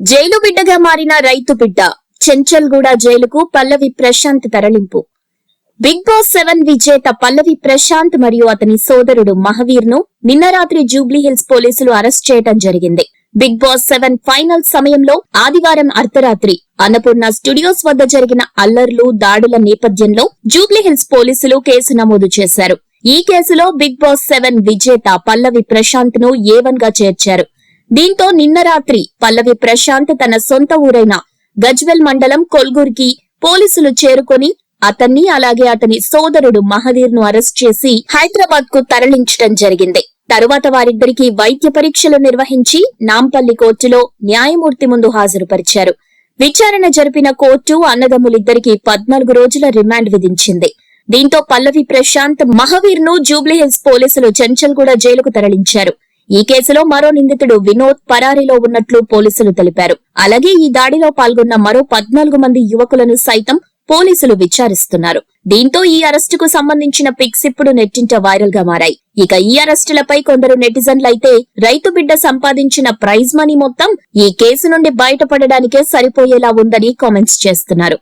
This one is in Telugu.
జైలు బిడ్డగా మారిన రైతు బిడ్డ చెంచల్గూడ జైలుకు పల్లవి ప్రశాంత్ తరలింపు. బిగ్ బాస్ సెవెన్ విజేత పల్లవి ప్రశాంత్ మరియు అతని సోదరుడు మహవీర్ను నిన్న రాత్రి జూబ్లీహిల్స్ పోలీసులు అరెస్ట్ చేయడం జరిగింది. బిగ్ బాస్ సెవెన్ ఫైనల్ సమయంలో ఆదివారం అర్ధరాత్రి అన్నపూర్ణ స్టూడియోస్ వద్ద జరిగిన అల్లర్లు దాడుల నేపథ్యంలో జూబ్లీహిల్స్ పోలీసులు కేసు నమోదు చేశారు. ఈ కేసులో బిగ్ బాస్ సెవెన్ విజేత పల్లవి ప్రశాంత్ను ఏవన్గా చేర్చారు. దీంతో నిన్న రాత్రి పల్లవి ప్రశాంత్ తన సొంత ఊరైన గజ్వెల్ మండలం కొల్గూర్కి పోలీసులు చేరుకొని అతన్ని అలాగే అతని సోదరుడు మహవీర్ను అరెస్ట్ చేసి హైదరాబాద్కు తరలించడం జరిగింది. తరువాత వారిద్దరికీ వైద్య పరీక్షలు నిర్వహించి నాంపల్లి కోర్టులో న్యాయమూర్తి ముందు హాజరుపరిచారు. విచారణ జరిపిన కోర్టు అన్నదమ్ములిద్దరికీ పద్నాలుగు రోజుల రిమాండ్ విధించింది. దీంతో పల్లవి ప్రశాంత్ మహవీర్ను జూబ్లీహిల్స్ పోలీసులు చెంచల్గూడ జైలుకు తరలించారు. ఈ కేసులో మరో నిందితుడు వినోద్ పరారీలో ఉన్నట్లు పోలీసులు తెలిపారు. అలాగే ఈ దాడిలో పాల్గొన్న మరో పద్నాలుగు మంది యువకులను సైతం పోలీసులు విచారిస్తున్నారు. దీంతో ఈ అరెస్టుకు సంబంధించిన పిక్స్ ఇప్పుడు నెట్టింట వైరల్గా మారాయి. ఇక ఈ అరెస్టులపై కొందరు నెటిజన్లైతే రైతు బిడ్డ సంపాదించిన ప్రైజ్ మనీ మొత్తం ఈ కేసు నుండి బయటపడడానికే సరిపోయేలా ఉందని కామెంట్స్ చేస్తున్నారు.